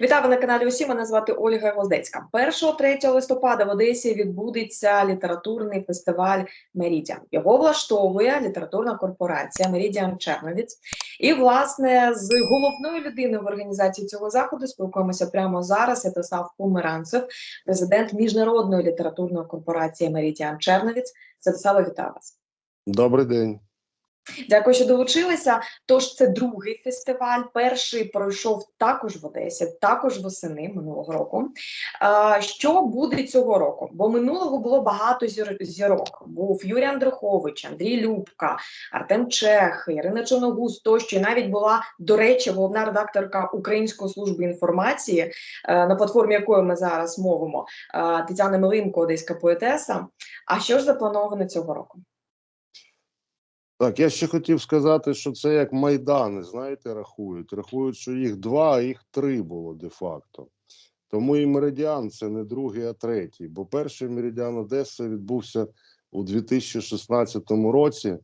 Вітаю на каналі. Усі мене звати Ольга Гвоздецька. 1-3 листопада в Одесі відбудеться літературний фестиваль Мерідіан. Його влаштовує літературна корпорація Мерідіан Черновіць. І власне з головною людиною в організації цього заходу спілкуємося прямо зараз. Святослав Померанцев, президент міжнародної літературної корпорації Мерідіан Черновіць. Святослава, вітаю вас. Добрий день. Дякую, що долучилися. Тож це другий фестиваль. Перший пройшов також в Одесі, також восени минулого року. Що буде цього року? Бо минулого було багато зір- зірок. Був Юрій Андрухович, Андрій Любка, Артем Чех, Ірина Чорногуз тощо. І навіть була, до речі, головна редакторка Української служби інформації, е, на платформі якої ми зараз мовимо, е, Тетяна Милинко, одеська поетеса. А що ж заплановано цього року? Так, я ще хотів сказати, що це як майдани, знаєте, рахують. Рахують, що їх два, а їх три було де-факто. Тому і меридіан це не другий, а третій. Бо перший меридіан Одеси відбувся у 2016 році,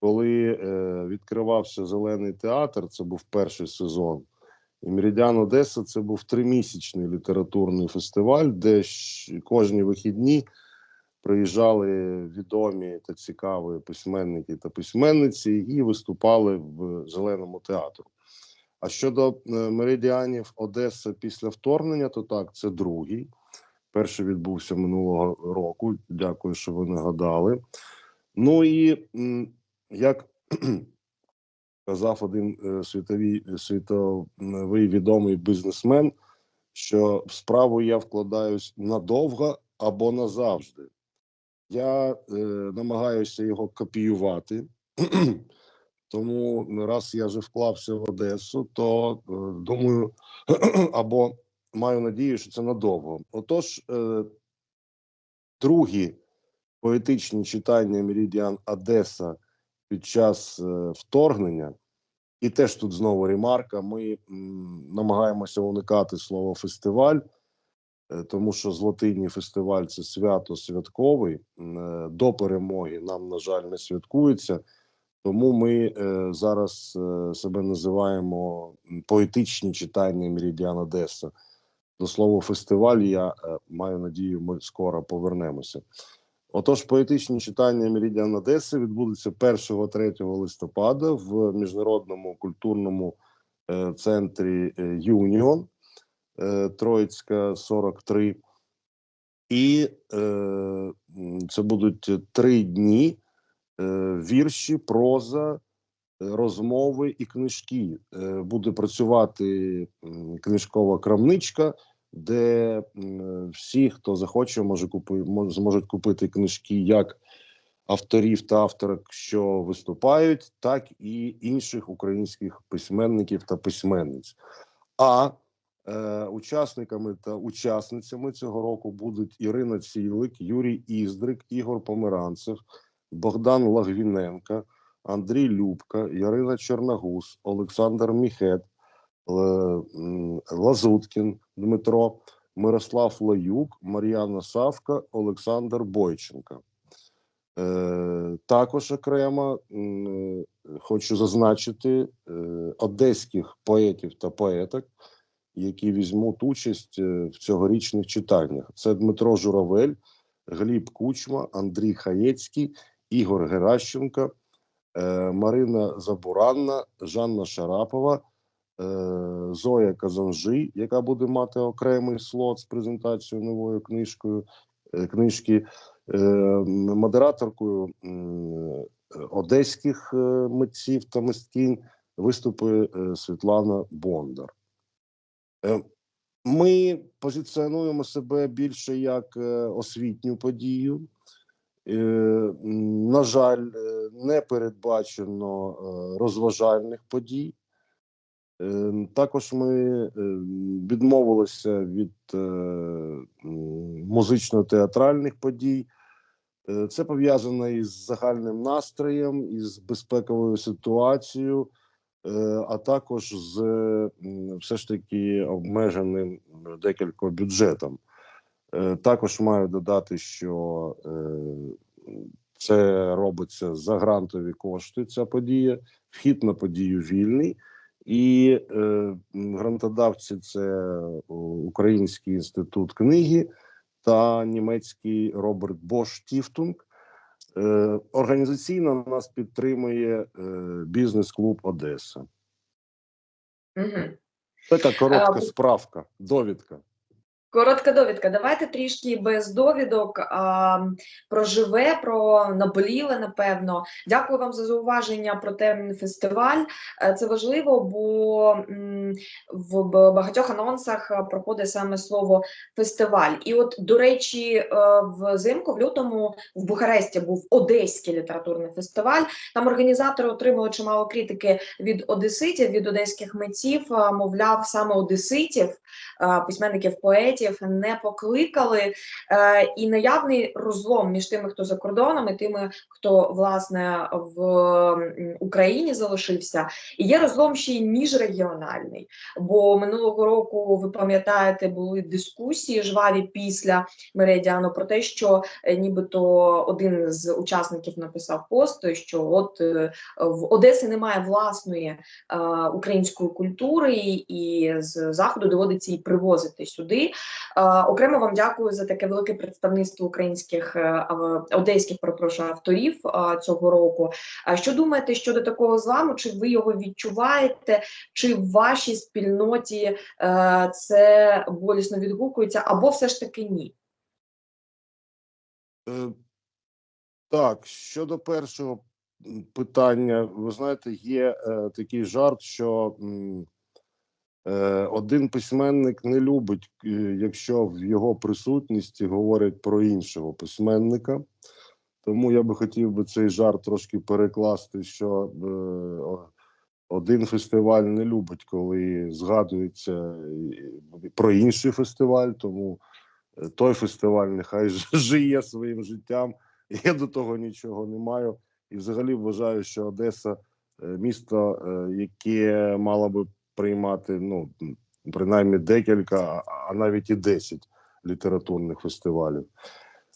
коли е, відкривався зелений театр. Це був перший сезон. І Меридіан Одеса це був тримісячний літературний фестиваль, де кожні вихідні приїжджали відомі та цікаві письменники та письменниці і виступали в зеленому театру. А щодо е, меридіанів Одеса після вторгнення, то так, це другий. Перший відбувся минулого року. Дякую, що ви нагадали. Ну і як казав один е, світовий, світовий відомий бізнесмен, що в справу я вкладаюсь надовго або назавжди. Я е, намагаюся його копіювати. Тому раз я вже вклався в Одесу, то е, думаю, або маю надію, що це надовго. Отож, е, другі поетичні читання Меридіан Одеса під час е, вторгнення, і теж тут знову ремарка. Ми м, намагаємося уникати слово фестиваль. Е, тому що злотинний фестиваль це свято святковий. Е, До перемоги нам, на жаль, не святкується. Тому ми е, зараз себе називаємо поетичні читання Меридіан Одеса. До слова фестиваль, я маю надію, ми скоро повернемося. Отож, поетичні читання Меридіан Одеси відбудуться 1-3 листопада в міжнародному культурному центрі Юніон Троїцька 43. І е, це будуть три дні е, вірші, проза, е, розмови і книжки. Е, буде працювати книжкова крамничка, де всі, хто захоче, може купи, мож- зможуть купити книжки як авторів та авторок, що виступають, так і інших українських письменників та письменниць. А Е, учасниками та учасницями цього року будуть Ірина Цілик, Юрій Іздрик, Ігор Померанцев, Богдан Лагвіненко, Андрій Любка, Ярина Чорногуз, Олександр Міхет, Лазуткін Дмитро, Мирослав Лаюк, Мар'яна Савка, Олександр Бойченко. Е, також окремо е, хочу зазначити е, одеських поетів та поеток, які візьмуть участь е, в цьогорічних читаннях. Це Дмитро Журавель, Гліб Кучма, Андрій Хаєцький, Ігор Геращенко, е, Марина Забуранна, Жанна Шарапова, е, Зоя Казанжи, яка буде мати окремий слот з презентацією новою книжкою книжки, модераторкою одеських митців та мисткінь виступи Світлана Бондар. Е, Ми позиціонуємо себе більше як е, освітню подію. Е, На жаль, не передбачено розважальних подій. Е, Також ми е, відмовилися від музично-театральних подій. Це пов'язано із загальним настроєм, із безпековою ситуацією, а також з все ж таки обмеженим декілька бюджетом. Е, Також маю додати, що е, це робиться за грантові кошти. Ця подія, вхід на подію вільний, І е, грантодавці це Український інститут книги та німецький Роберт Бош Тіфтунг. Е, організаційно нас підтримує е, бізнес-клуб Одеса. Угу. Така коротка А, справка, довідка. Коротка довідка. Давайте трішки без довідок а, про живе, про наболіле, напевно. Дякую вам за зауваження про термін фестиваль. Е, Це важливо, бо в багатьох анонсах е, проходить саме слово фестиваль. І от, до речі, е, взимку, в лютому, в Бухаресті був Одеський літературний фестиваль. Там організатори отримали чимало критики від одеситів, від одеських митців. Мовляв, саме одеситів письменників, поетів не покликали, е, і наявний розлом між тими, хто за кордоном, і тими, хто власне в Україні залишився. І є розлом ще й міжрегіональний. Бо минулого року, ви пам'ятаєте, були дискусії жваві після меридіану про те, що е, нібито один з учасників написав пост, що от е, в Одесі немає власної е, української культури, і з заходу доводиться її привозити сюди. Е, Окремо вам дякую за таке велике представництво українських е, одеських перепрошую, авторів е, цього року. Що думаєте щодо такого зламу? Чи ви його відчуваєте? Чи в вашій спільноті це болісно відгукується, або все ж таки ні? Так, щодо першого питання, ви знаєте, є е, такий жарт, що м, один письменник не любить, е, якщо в його присутності говорять про іншого письменника. Тому я би хотів би цей жарт трошки перекласти, що е, один фестиваль не любить, коли згадується е, про інший фестиваль, тому е, той фестиваль нехай ж- живе своїм життям. Я до того нічого не маю. І взагалі вважаю, що Одеса е, місто, е, яке мало би приймати ну, принаймні декілька, а- навіть і 10 літературних фестивалів.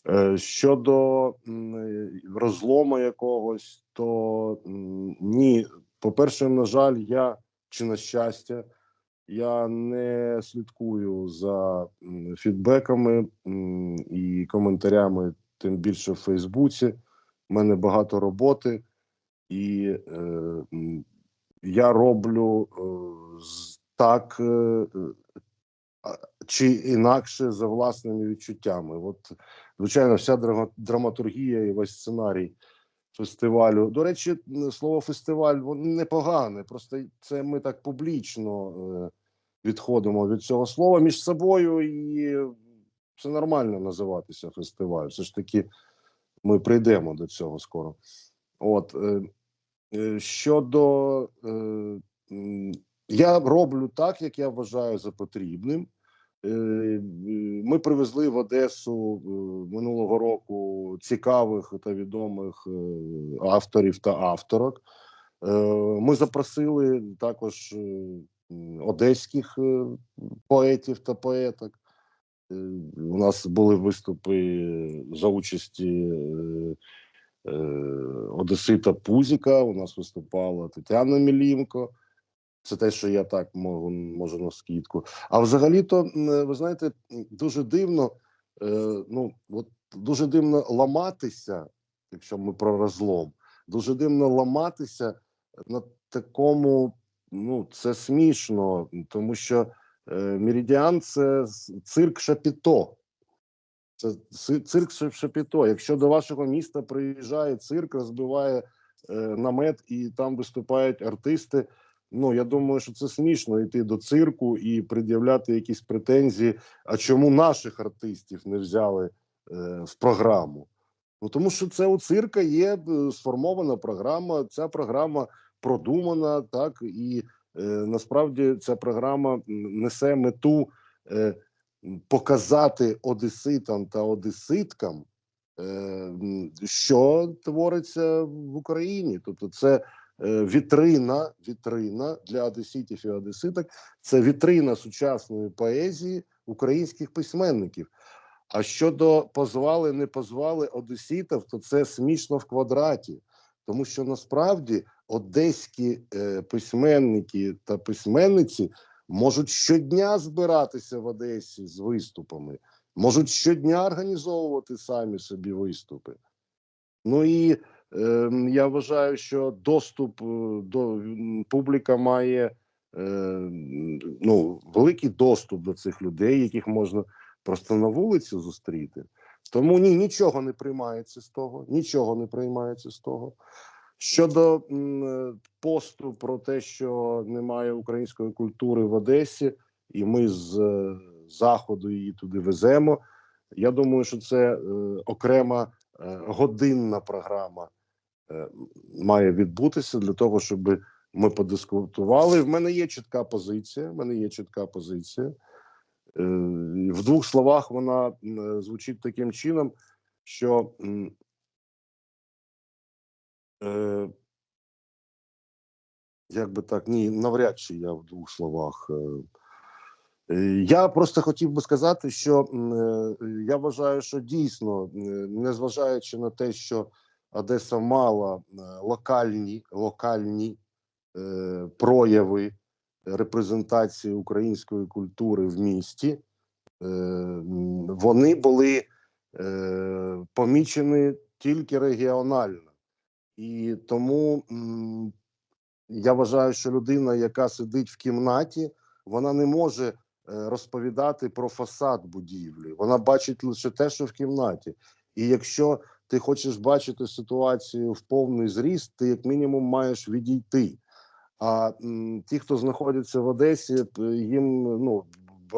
Е, Щодо е, розлому якогось, то ні. По-перше, на жаль, я чи на щастя, я не слідкую за фідбеками і коментарями, тим більше в Фейсбуці. У мене багато роботи, і е, я роблю е, так е, чи інакше за власними відчуттями. От, звичайно, вся драма- драматургія і весь сценарій фестивалю. До речі, слово фестиваль воно непогане. Просто це ми так публічно е, відходимо від цього слова між собою, і це нормально називатися фестиваль. Все ж таки, ми прийдемо до цього скоро. От щодо е, я роблю так, як я вважаю за потрібним. Е, е, Ми привезли в Одесу е, минулого року цікавих та відомих е, авторів та авторок. Е, Ми запросили також е, одеських е, поетів та поеток. Е, У нас були виступи за участі е, е, Одесита Пузіка. У нас виступала Тетяна Мілімко. Це те, що я так можу, можу на скидку. А взагалі-то, ви знаєте, дуже дивно, е, ну от дуже дивно ламатися, якщо ми про розлом, дуже дивно ламатися на такому. Ну, це смішно, тому що е, Меридіан це цирк Шапіто. Це цирк Шапіто. Якщо до вашого міста приїжджає цирк, розбиває е, намет і там виступають артисти. Ну я думаю, що це смішно йти до цирку і пред'являти якісь претензії. А чому наших артистів не взяли е, в програму? Ну тому що це у цирка є е, сформована програма. Ця програма продумана, так і е, насправді ця програма несе мету е, показати одеситам та одеситкам, е, що твориться в Україні. Тобто, це е, вітрина, вітрина для одеситів і одеситок. Це вітрина сучасної поезії українських письменників. А щодо позвали, не позвали одеситів, то це смішно в квадраті, тому що насправді одеські е, письменники та письменниці можуть щодня збиратися в Одесі з виступами, можуть щодня організовувати самі собі виступи. Ну і е, я вважаю, що доступ е, до публіка має е, ну, великий доступ до цих людей, яких можна просто на вулиці зустріти. Тому ні, нічого не приймається з того, нічого не приймається з того. Щодо е, посту про те, що немає української культури в Одесі, і ми з е, заходу її туди веземо. Я думаю, що це е, окрема годинна програма має відбутися для того, щоб ми подискутували. В мене є чітка позиція. В мене є чітка позиція. В двох словах вона звучить таким чином, що е, як би так, ні, навряд чи я в двох словах. е, Е, Я просто хотів би сказати, що е, я вважаю, що дійсно, незважаючи на те, що Одеса мала локальні, локальні е, прояви репрезентації української культури в місті, е, вони були е, помічені тільки регіонально. І тому я вважаю, що людина, яка сидить в кімнаті, вона не може е, розповідати про фасад будівлі. Вона бачить лише те, що в кімнаті. І якщо ти хочеш бачити ситуацію в повний зріст, ти як мінімум маєш відійти. А ті, хто знаходяться в Одесі, їм ну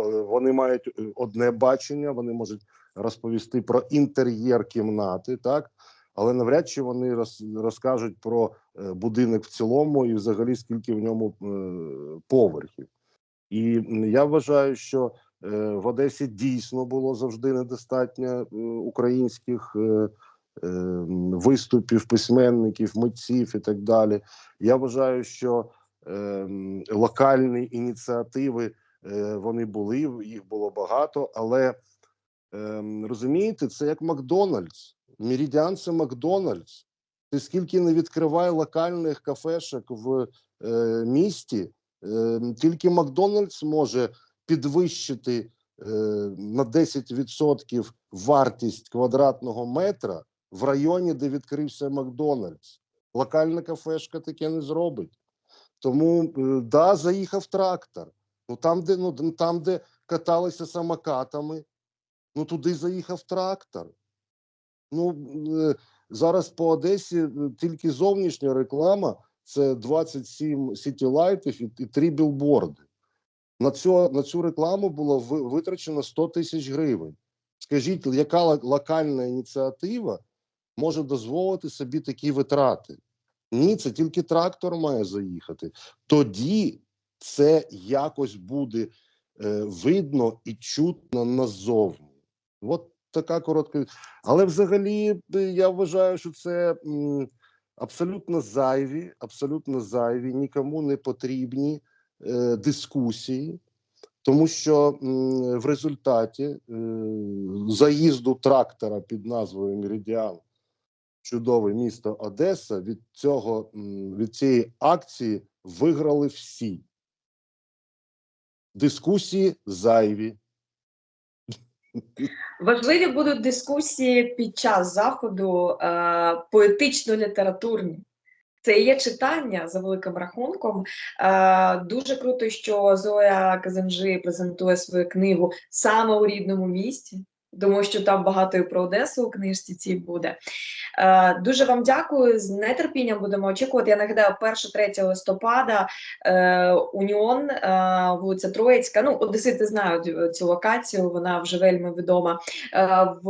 вони мають е, одне бачення, вони можуть розповісти про інтер'єр кімнати, так але навряд чи вони роз, розкажуть про е, будинок в цілому і взагалі скільки в ньому е, поверхів. І я вважаю, що е, в Одесі дійсно було завжди недостатньо українських виступів, письменників, митців і так далі. Я вважаю, що локальні ініціативи вони були, їх було багато, але е, розумієте, це як Макдональдс. Меридіан Макдональдс. Ти скільки не відкривай локальних кафешок в е, місті, е, тільки Макдональдс може підвищити е, на 10% вартість квадратного метра в районі, де відкрився Макдональдс. Локальна кафешка таке не зробить. Тому е, да, заїхав трактор. Ну там, де ну там, де каталися самокатами, ну туди заїхав трактор. Ну е, зараз по Одесі е, тільки зовнішня реклама це 27 сітілайтів і, і 3 білборди. На цю, на цю рекламу було витрачено 100 тисяч гривень. Скажіть, яка локальна ініціатива може дозволити собі такі витрати? Ні, це тільки трактор має заїхати. Тоді це якось буде е, видно і чутно назовні. От така коротка. Але взагалі е, я вважаю, що це абсолютно зайві, абсолютно зайві, нікому не потрібні е, дискусії, тому що в результаті е, заїзду трактора під назвою Меридіан чудове місто Одеса від цього від цієї акції виграли всі. Дискусії зайві. Важливі будуть дискусії під час заходу е, поетично-літературні. Це є читання за великим рахунком. Е, дуже круто, що Зоя Казанжи презентує свою книгу саме у рідному місті, тому що там багато і про Одесу у книжці цій буде. Е, дуже вам дякую. З нетерпінням будемо очікувати. Я нагадаю, 1-3 листопада е, Уніон, е, вулиця Троїцька. Ну, Одесити знають цю локацію, вона вже вельми відома е, в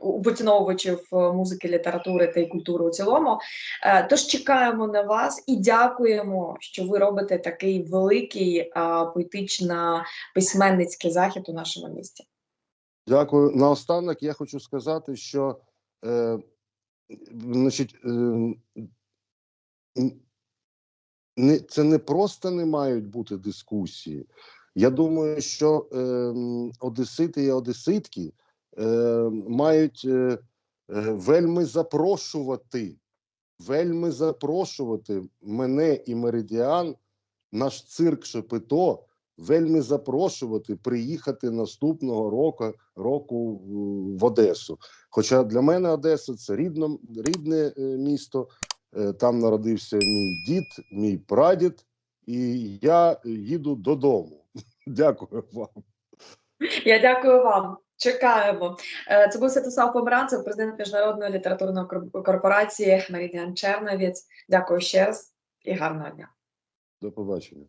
у поціновувачів музики, літератури та й культури у цілому. Е, Тож чекаємо на вас і дякуємо, що ви робите такий великий поетично-письменницький захід у нашому місті. Дякую. Наостанок я хочу сказати, що е, значить, е, не, це не просто не мають бути дискусії. Я думаю, що е, одесити і одеситки е, мають е, е, вельми запрошувати вельми запрошувати мене і Меридіан, наш цирк Шепето, вельми запрошувати приїхати наступного року, року в- Одесу. Хоча для мене Одеса це рідно, рідне е, місто. Е, Там народився мій дід, мій прадід, і я їду додому. Дякую вам. Я дякую вам. Чекаємо. Е, Це був Святослав Померанцев, президент міжнародної літературної корпорації Меридіан Черновіць. Дякую ще раз і гарного дня. До побачення.